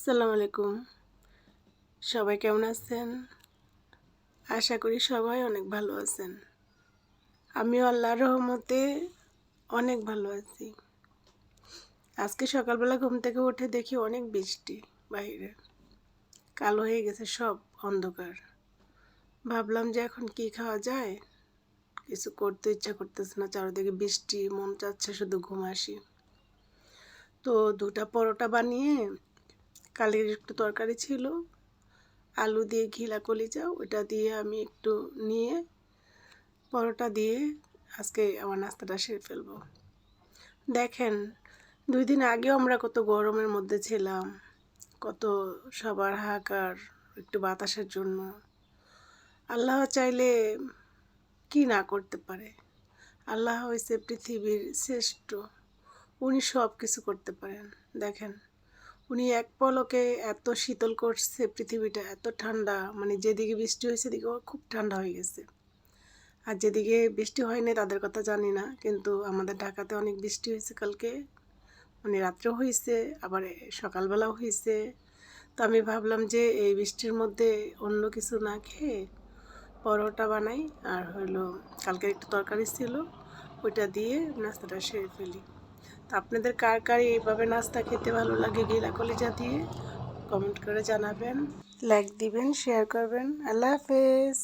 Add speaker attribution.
Speaker 1: আসসালামু আলাইকুম। সবাই কেমন আছেন? আশা করি সবাই অনেক ভালো আছেন। আমিও আল্লাহর রহমতে অনেক ভালো আছি। আজকে সকালবেলা ঘুম থেকে উঠে দেখি অনেক বৃষ্টি বাইরে। কালো হয়ে গেছে সব অন্ধকার। ভাবলাম যে এখন কি খাওয়া যায়? কিছু করতে ইচ্ছা করতেছে না, চারিদিকে বৃষ্টি, মন চাচ্ছে শুধু ঘুম আসি। তো দুটা পরোটা বানিয়ে কালির একটু তরকারি ছিল। আলু দিয়ে ঘিলা কলিজা ওটা দিয়ে আমি একটু নিয়ে পরোটা দিয়ে আজকে আমার নাস্তাটা সেরে ফেলব। দেখেন, দুই দিন আগেও আমরা কত গরমের মধ্যে ছিলাম, কত সবার হাহাকার, একটু বাতাসের জন্য। আল্লাহ চাইলে কি না করতে পারে? আল্লাহ হয়েছে পৃথিবীর শ্রেষ্ঠ, উনি সব কিছু করতে পারেন। দেখেন উনি এক পলকে এত শীতল করছে পৃথিবীটা, এত ঠান্ডা। মানে যেদিকে বৃষ্টি হয়েছে সেদিকে খুব ঠান্ডা হয়ে গেছে। আর যেদিকে বৃষ্টি হয়নি তাদের কথা জানি না, কিন্তু আমাদের ঢাকাতে অনেক বৃষ্টি হয়েছে কালকে। মানে রাত্রেও হয়েছে, আবার সকালবেলাও হয়েছে। তো আমি ভাবলাম যে এই বৃষ্টির মধ্যে অন্য কিছু না খেয়ে পরোটা বানাই, আর হলো কালকের একটু তরকারি ছিল, ওইটা দিয়ে নাস্তাটা সেরে ফেলি। আপনাদের কার কার এইভাবে নাস্তা খেতে ভালো লাগে গিলা কলিজা দিয়ে? কমেন্ট করে জানাবেন লাইক দিবেন শেয়ার করবেন। আল্লাহ হাফেজ।